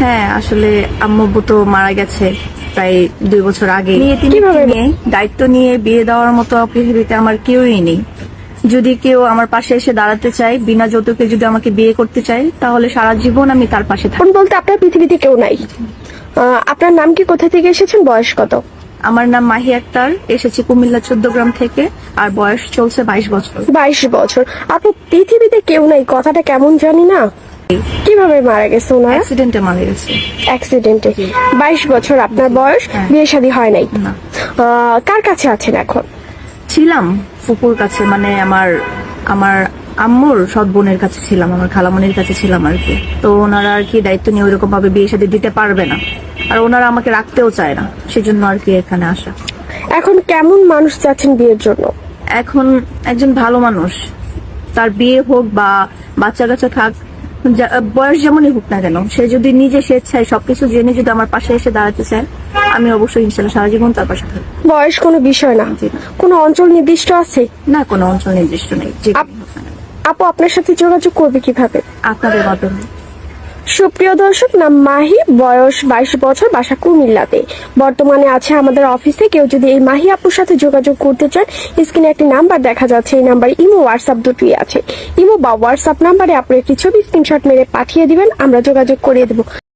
হ্যাঁ আসলে আম্মব্বু তো মারা গেছে প্রায় দুই বছর আগে। নিয়ে তিনি নিয়ে? দায়িত্ব নিয়ে বিয়ে দেওয়ার মতো পৃথিবীতে আমার কেউই নেই। যদি কেউ আমার পাশে এসে দাঁড়াতে চায় বিনা যৌতুকে যদি আমাকে বিয়ে করতে চায় তাহলে সারা জীবন আমি তার পাশে থাকব। বলতে আপনার পৃথিবীতে কেউ নাই। আপনার নাম কি কোথা থেকে এসেছেন? বয়স কত? আমার নাম মাহি আক্তার এসেছি কুমিল্লা চোদ্দ গ্রাম থেকে আর বয়স চলছে বাইশ বছর। বাইশ বছর। আপু পৃথিবীতে কেউ নাই কথাটা কেমন জানি না। কীভাবে মারা গেছে ওনারা? অ্যাক্সিডেন্টে মারা গেছে। অ্যাক্সিডেন্টে বাইশ বছর আপনার বয়স হ্যাঁ। বিয়ে শাদী হয় নাই। না। কার কাছে আছেন এখন? ছিলাম ফুপুর কাছে মানে আমার আমার আম্মুর সৎ বোনের কাছে ছিলাম আমার খালামনির কাছে ছিলাম আর কি। তো ওনারা আর কি দায়িত্ব নিয়ে ওইরকম ভাবে বিয়ে সাথে দিতে পারবে না। আর ওনারা আমাকে রাখতেও চায় না সেজন্য আর কি এখানে আসা। এখন কেমন মানুষ চাচ্ছেন বিয়ের জন্য? এখন একজন ভালো মানুষ। তার বিয়ে হোক বা বাচ্চা কাচ্চা থাক বয়স যেমনই হোক না কেন সে যদি নিজে স্বেচ্ছায় সবকিছু জেনে যদি আমার পাশে এসে দাঁড়াতে চায় আমি অবশ্যই ইনশাল্লাহ সারা জীবন তার পাশে থাকব। বয়স কোনো বিষয় না। কোনো অঞ্চল নির্দিষ্ট আছে? না কোনো অঞ্চল নির্দিষ্ট নেই আপু আপনার সাথে যোগাযোগ করবে কীভাবে? আপনাদের মাধ্যমে। সুপ্রিয় দর্শক, নাম মাহি, বয়স বাইশ বছর, বাসা কুমিল্লাতে। বর্তমানে আছে আমাদের অফিসে, কেউ যদি এই মাহি আপুর সাথে যোগাযোগ করতে চান, স্ক্রিনে একটি নাম্বার দেখা যাচ্ছে, এই নাম্বারে ইমো, হোয়াটসঅ্যাপ দুটোই আছে। ইমো বা হোয়াটসঅ্যাপ নাম্বারে আপনি একটি ছবি স্ক্রিনশট মেরে পাঠিয়ে দিবেন, আমরা যোগাযোগ করিয়ে দেবো।